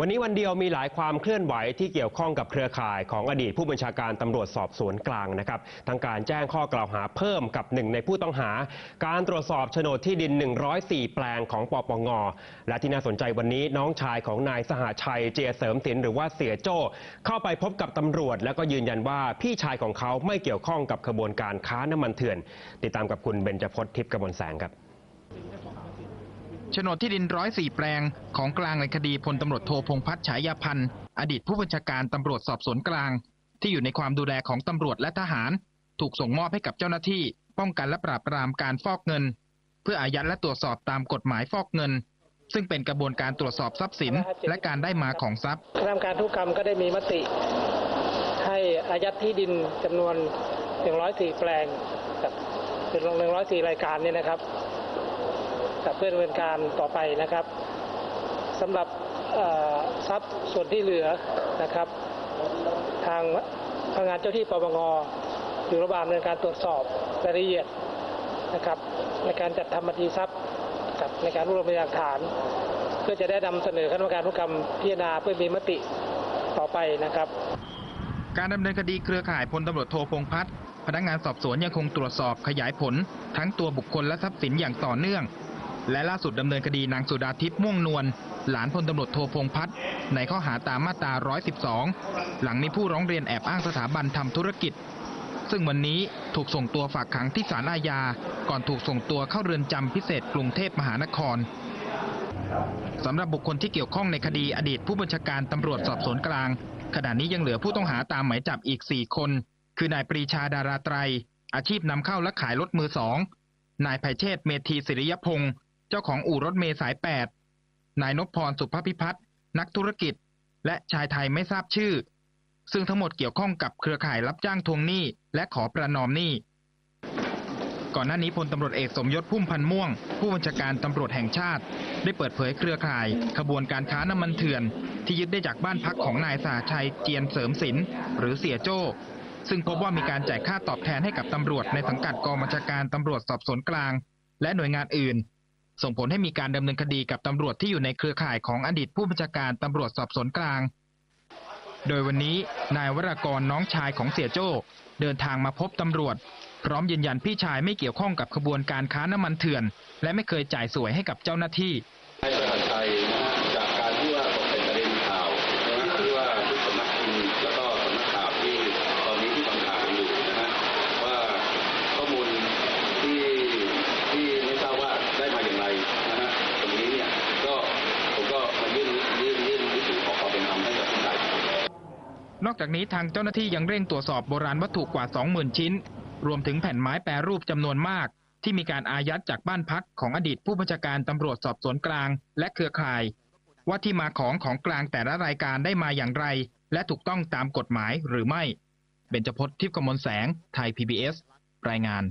วันนี้วันเดียวมีหลายความเคลื่อนไหวที่เกี่ยวข้องกับเครือข่ายของอดีตผู้บัญชาการตำรวจสอบสวนกลางนะครับทั้งการแจ้งข้อกล่าวหาเพิ่มกับหนึ่งในผู้ต้องหา การตรวจสอบโฉนดที่ดิน 104 แปลงของปปง และที่น่าสนใจวันนี้น้องชายของนายสหชัยเจียเสริมสินหรือว่าเสียโจ้เข้าไปพบกับตำรวจ แล้วก็ยืนยันว่าพี่ชายของเขาไม่เกี่ยวข้องกับขบวนการค้าน้ำมันเถื่อน ติดตามกับคุณเบญจพจน์ทิพย์กระมลแสงครับ โฉนดที่ดินร้อยสี่แปลงของกลางในคดีพลตำรวจโทพงษ์พัฒน์ฉายาพันธ์อดีตผู้บัญชาการตำรวจสอบสวนกลาง ที่อยู่ในความดูแลของตำรวจและทหาร ถูกส่งมอบให้กับเจ้าหน้าที่ ป้องกันและปราบปรามการฟอกเงิน เพื่ออายัดและตรวจสอบตามกฎหมายฟอกเงิน ซึ่งเป็นกระบวนการตรวจสอบทรัพย์สิน และการได้มาของทรัพย์คณะกรรมการทุกกรรมก็ได้มีมติ ให้อายัดที่ดินจำนวน104แปลงกับเป็น104รายการเนี่ยนะครับ เพื่อดำเนินการต่อไปนะครับสำหรับทรัพย์ส่วนที่เหลือนะครับ ทางพนักงานเจ้าที่ปปงอยู่ระหว่างดำเนินการตรวจสอบรายละเอียดนะครับ ในการจัดทำบัญชีทรัพย์กับในการรวบรวมพยานหลักฐาน เพื่อจะได้นำเสนอคณะกรรมการทุกกรรมพิจารณาเพื่อมีมติต่อไปนะครับ การดำเนินคดีเครือข่ายพลตำรวจโทพงษ์พัฒน์พนักงานสอบสวนยังคงตรวจสอบขยายผล ทั้งตัวบุคคลและทรัพย์สินอย่างต่อเนื่อง และล่าสุดดำเนินคดีนางสุดาทิพย์ม่วงนวลหลานพลตำรวจโทพงพัฒน์ในข้อหาตามมาตรา 112 หลังมีผู้ร้องเรียนแอบอ้างสถาบันทำธุรกิจ ซึ่งวันนี้ถูกส่งตัวฝากขังที่ศาลอาญา ก่อนถูกส่งตัวเข้าเรือนจำพิเศษกรุงเทพมหานครสำหรับบุคคลที่เกี่ยวข้องในคดีอดีตผู้บัญชาการตำรวจสอบสวนกลาง ขณะนี้ยังเหลือผู้ต้องหาตามหมายจับอีก 4 คน คือนายปรีชาดาราไตร อาชีพนำเข้าและขายรถมือสองนายไพเชษเมธีศิริยพงศ์ จ้าของอู่รถเมย์สาย 8 นายนพพรสุภพิพัฒน์นักธุรกิจ และชายไทยไม่ทราบชื่อ ซึ่งทั้งหมดเกี่ยวข้องกับเครือข่ายรับจ้างทวงหนี้และขอประนอมหนี้ ก่อนหน้านี้พลตำรวจเอกสมยศพุ่มพันม่วง ผู้บัญชาการตำรวจแห่งชาติ ได้เปิดเผยเครือข่าย ขบวนการค้าน้ำมันเถื่อน ที่ยึดได้จากบ้านพักของนายสาชัยเจียนเสริมศิลป์หรือเสียโจ้ซึ่งพบว่ามีการจ่ายค่าตอบแทนให้กับตำรวจในสังกัดกองบัญชาการตำรวจสอบสวนกลาง และหน่วยงานอื่น ส่งผลให้มีการดำเนินคดีกับตำรวจที่อยู่ในเครือข่ายของอดีตผู้บัญชาการตำรวจสอบสวนกลาง โดยวันนี้นายวรากรน้องชายของเสียโจ้เดินทางมาพบตำรวจ พร้อมยืนยันพี่ชายไม่เกี่ยวข้องกับขบวนการค้าน้ำมันเถื่อน และไม่เคยจ่ายสวยให้กับเจ้าหน้าที่ นอกจากนี้ทางเจ้าหน้าที่ยังเร่งตรวจสอบโบราณวัตถุกว่า 20,000 ชิ้น รวมถึงแผ่นไม้แปรรูปจำนวนมาก ที่มีการอายัดจากบ้านพักของอดีตผู้บัญชาการตำรวจสอบสวนกลาง และเครือข่าย ว่าที่มาของของกลางแต่ละรายการได้มาอย่างไร และถูกต้องตามกฎหมายหรือไม่เบญจพจน์ทิพย์กมลแสง ไทย PBS รายงาน